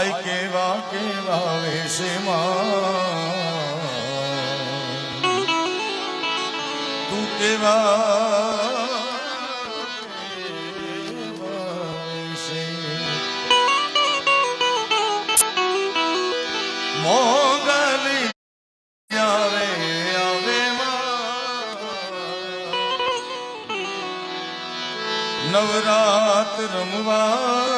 હાય કેવા કેવા વેશમાં? તું કેવા નવરાત રમવા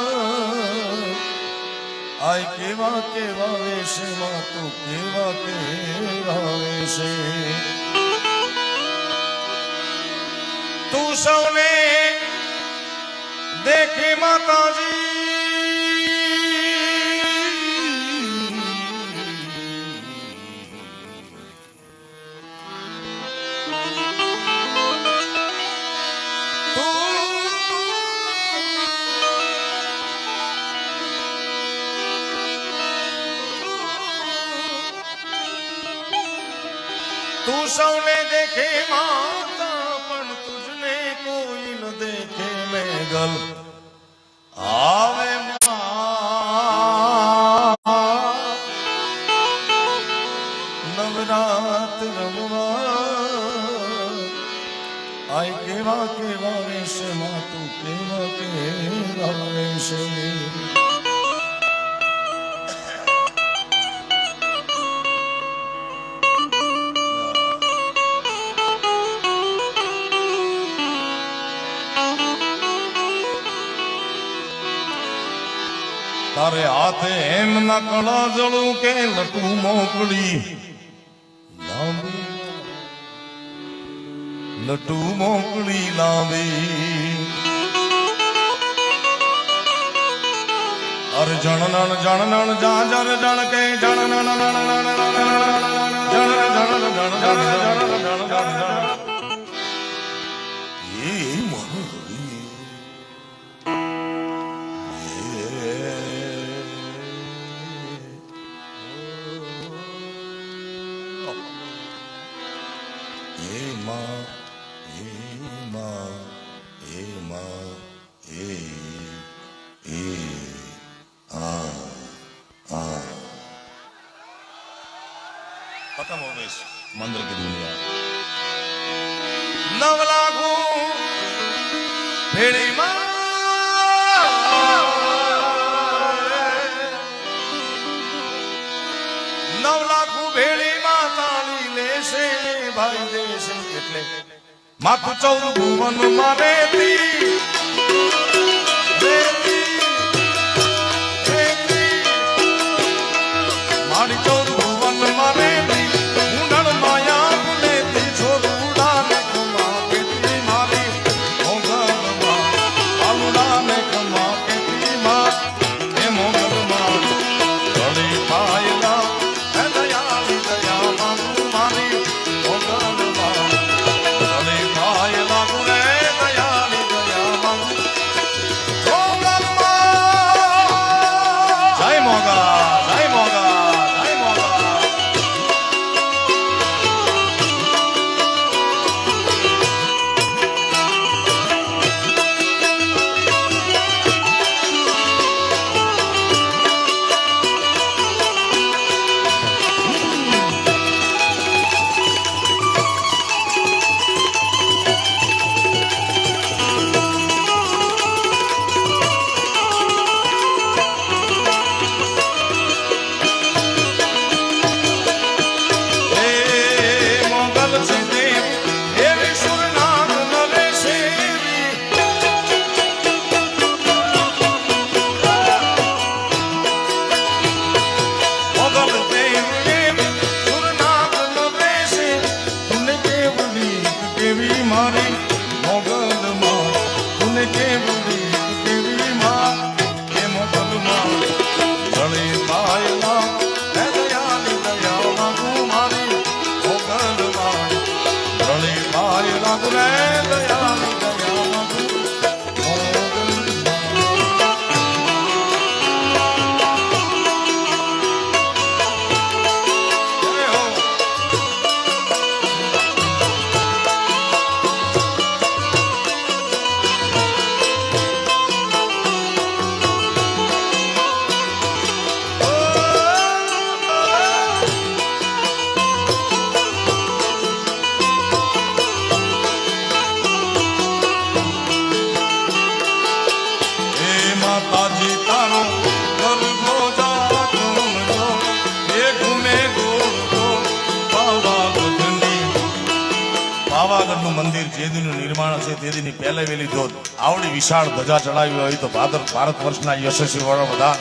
આય કેવા કેવા વેશમાં તું કેવા કેવા વેશે. તું સૌને દેખે માતાજી. દેખે માતા પણ તુજને કોઈ ન દેખે મેઘલ. આવે એમ ના કળા જળું કે લટું લાંબી લટુ મોકલી લાંબી અરે જણનણ જણનણ જા જર જણ કે જણ નણ નણ નણ નણ જણ જણ જણ જણ જણ જણ જણ खत्म हो गई मंदिर की दुनिया नव लागू भेड़ी નવ લાખું ભેળીમાં તાળી લેશે ને ભાઈ દેશે એટલે માથું ચૌદ ભુવન માં રેતી રેતી, Madureira. મંદિર જે દીનું નિર્માણ છે તે દીની પહેલે વેલી જો આવડી વિશાળ ધજા ચડાવી હોય તો ભાદર ભારત વર્ષના યશસ્વી વડાપ્રધાન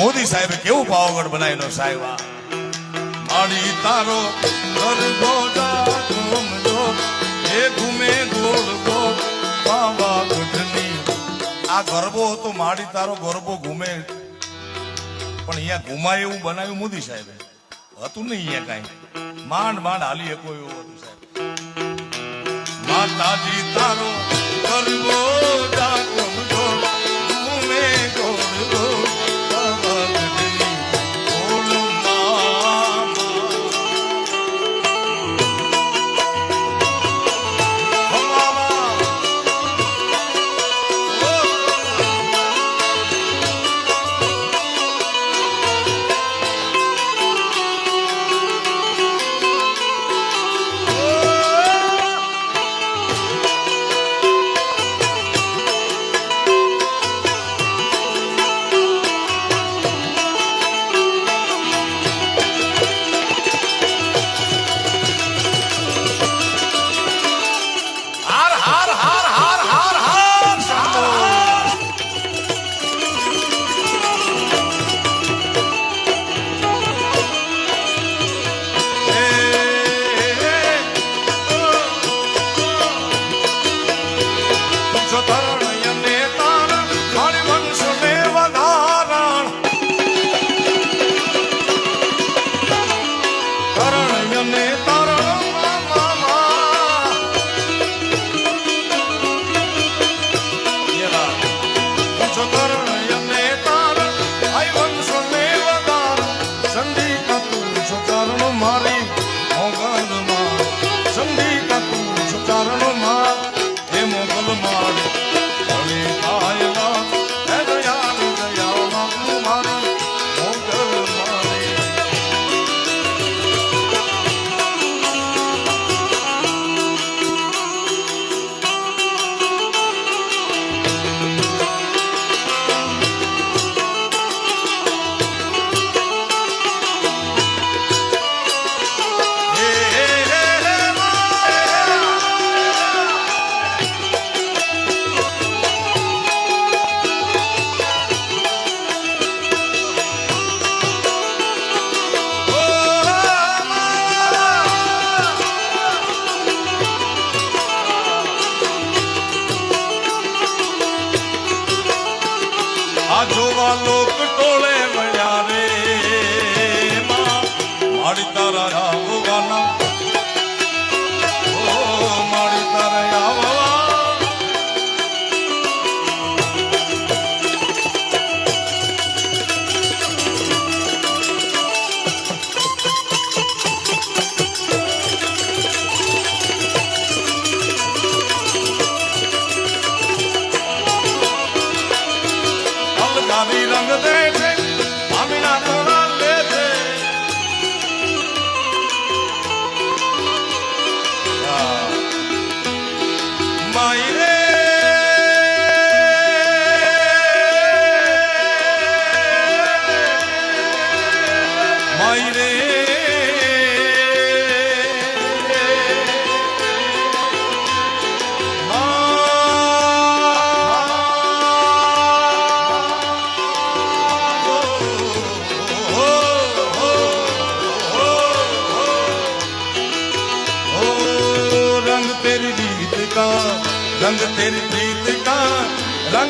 મોદી સાહેબે કેવું પાવાગઢ બનાવેલો સાહેબ આ? તારો આ ગરબો હતો, માડી તારો ગરબો ઘૂમે. પણ અહીંયા ઘુમાય એવું બનાવ્યું મોદી સાહેબે. હતું નહીં અહીંયા કાંઈ. માંડ માંડ હાલી શકો એવું હતું. માતાજી તારો કરવો જાગો মা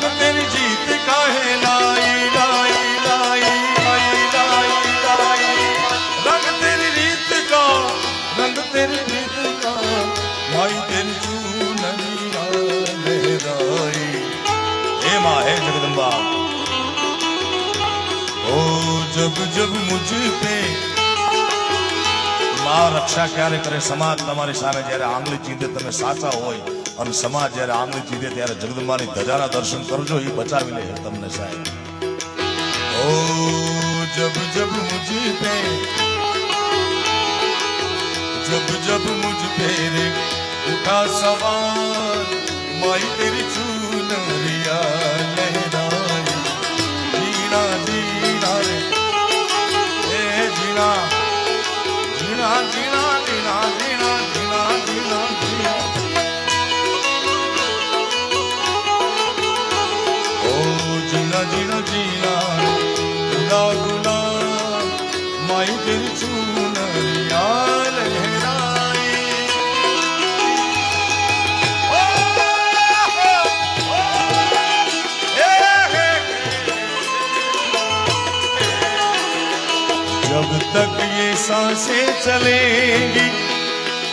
तेरी जीत का है लाई लाई लाई लाई लाई लाई रंग तेरी रीत का रंग तेरी रीत का माई तेरी चूनरिया लहराई हे माँ हे जगदम्बा ओ जब जब मुझ पे માં રક્ષા ક્યારે કરે સમાજ તમારી સામે જ્યારે આંગળી ચીંધે તમે સાચા હોય અને સમાજ જ્યારે આમની ચીધે ત્યારે જગદંબાની ધજાના દર્શન કરજો એ બચાવી લે તમને સાહેબ. ઓ જબ જબ મુજે પે, જબ જબ મુજ પે રે, ઉઠા સવાલ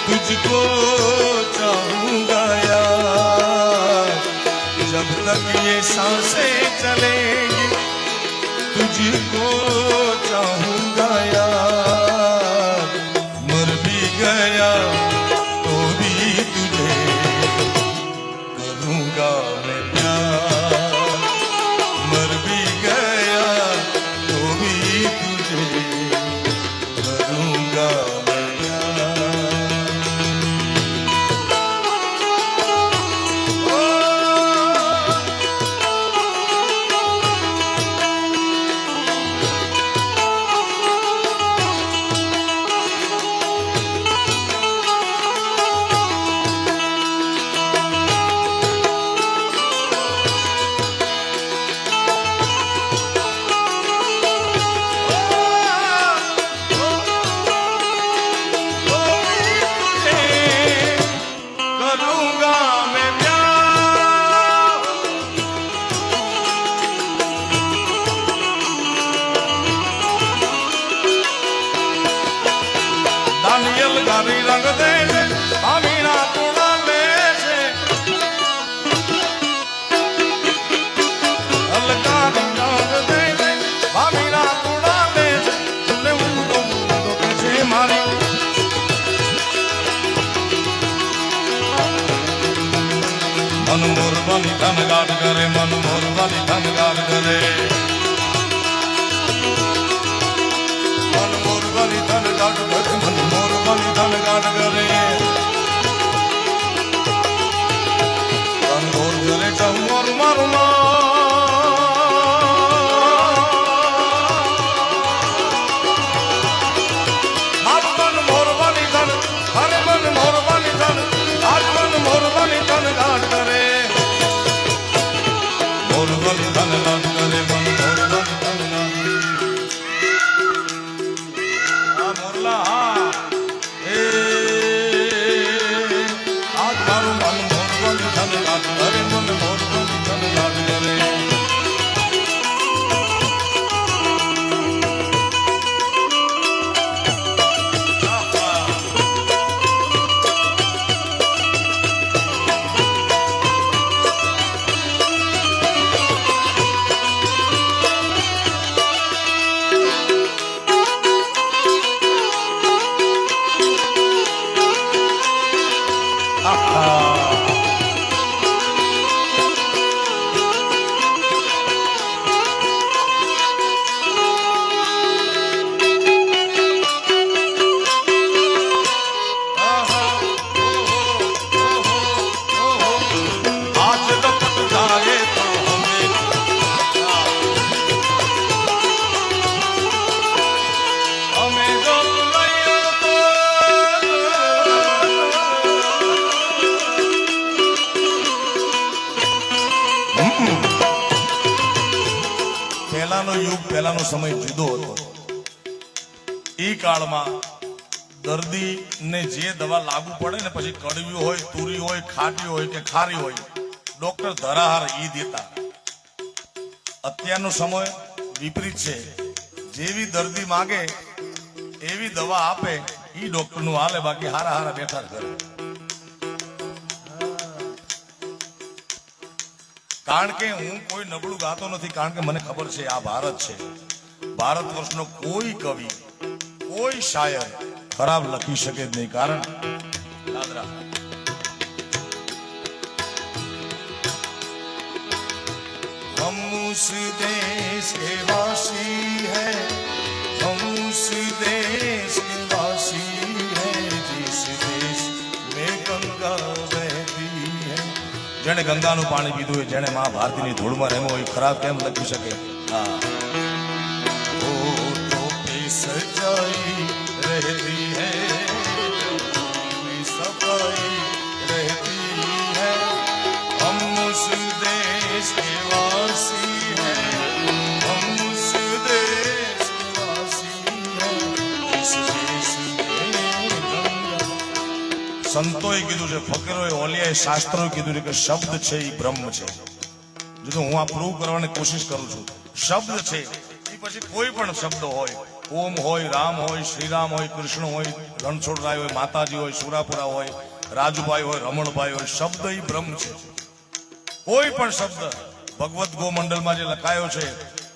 तुझको चाहूंगा यार जब तक ये सांसें चलेंगी तुझको चाहूंगा यार ધન ગાડ Lord, Oh. દર્દીને જે દવા લાગુ પડે ને પછી કડવી હોય, તુરી હોય, ખાટી હોય કે ખારી હોય, ડોક્ટર ધરાહાર ઈ દેતા. અત્યારનો સમય વિપરીત છે. જેવી દર્દી માગે, એવી દવા આપે, ઈ ડોક્ટરનું હાલે બાકી હારા હારા બેઠા જ કરે કારણ કે હું કોઈ નબળું ગાતો નથી, કારણ કે મને ખબર છે આ ભારત છે. ભારત વર્ષનો કોઈ કવિ, કોઈ શાયર ખરાબ લખી શકે જ નહીં કારણ યાદ રાખ हम उस देश के वासी हैं हम उस देश के वासी हैं जिस देश में गंगा बहती है જેણે ગંગાનું પાણી પીધું હોય જેણે મા ભારતીની ધૂળમાં રહેવું હોય ખરાબ કેમ લખી શકે હા છે ફકીરોએ ઓલિયાએ શાસ્ત્રોએ કીધું કે શબ્દ છે એ બ્રહ્મ છે. જો હું આ પ્રૂવ કરવાની કોશિશ કરું છું. શબ્દ છે. એ પછી કોઈ પણ શબ્દ હોય, ઓમ હોય, રામ હોય, શ્રીરામ હોય, કૃષ્ણ હોય, રણછોડરાય હોય, માતાજી હોય, સુરાપુરા હોય, રાજુભાઈ હોય, રમણભાઈ હોય, શબ્દ એ બ્રહ્મ છે. કોઈ પણ શબ્દ ભગવત ગોમંડલમાં જે લખાયો છે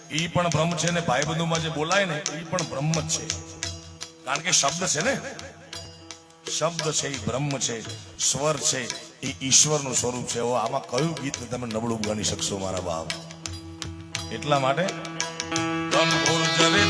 એ પણ બ્રહ્મ છે ને ભાઈબંધુમાં જે બોલાય ને એ પણ બ્રહ્મ જ છે. કારણ કે શબ્દ છે ને. શબ્દ છે, એ બ્રહ્મ છે, સ્વર છે, એ ઈશ્વરનું સ્વરૂપ છે. આમાં કયું ગીત તમે નબળું ગણી શકશો, મારા બાપ? એટલા માટે? રણપુર જરે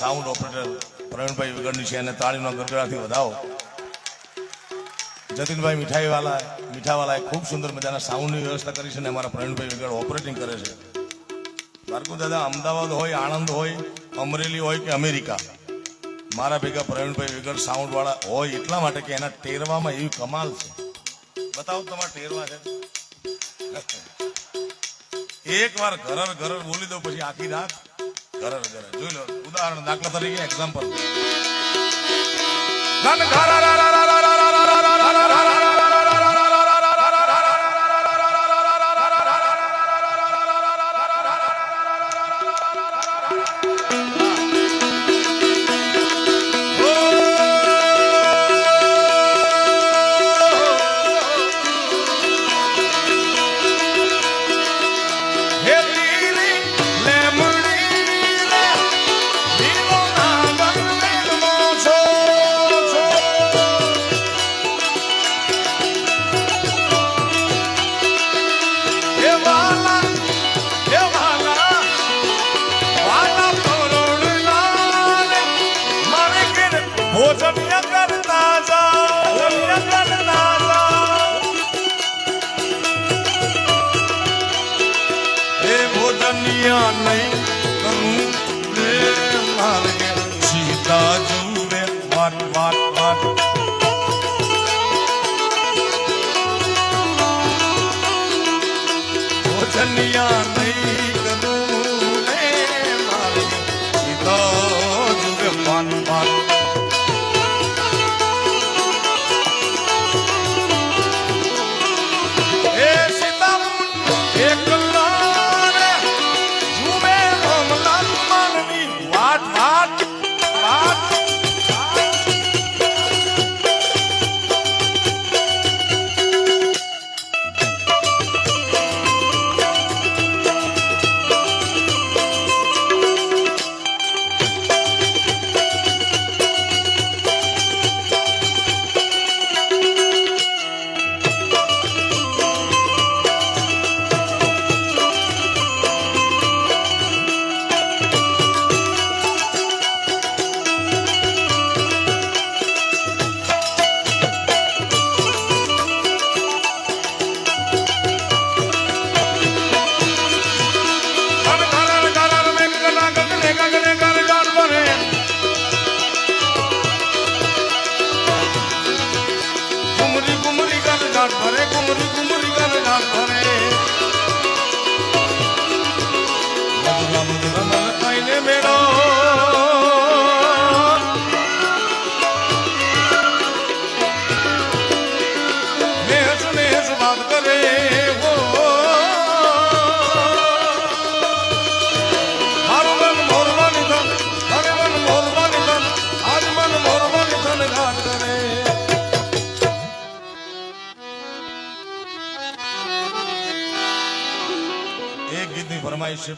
સાઉન્ડ ઓપરેટર પ્રવીણભાઈ વિગડની છે એને તાળીનો ગરગડાથી વધાવો. જતીનભાઈ મીઠાઈ વાલા મીઠાવાલાએ ખૂબ સુંદર મજાના સાઉન્ડની વ્યવસ્થા કરી છે અને અમારા પ્રવીણભાઈ વિગડ ઓપરેટિંગ કરે છે. બારકુ દાદા, અમદાવાદ હોય, આણંદ હોય, અમરેલી હોય કે અમેરિકા, મારા ભેગા પ્રવીણભાઈ વિગડ સાઉન્ડ વાળા હોય એટલા માટે કે એના ટેરવામાં એવી કમાલ છે. બતાવો તમારા ટેરવા છે? એક વાર ઘરર ઘરર બોલી દો, પછી આખી રાત ઘરર ઘરર. જોઈ લો. ઉદાહરણ દાખલા તરીકે એક્ઝામ્પલ யானை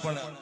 પણ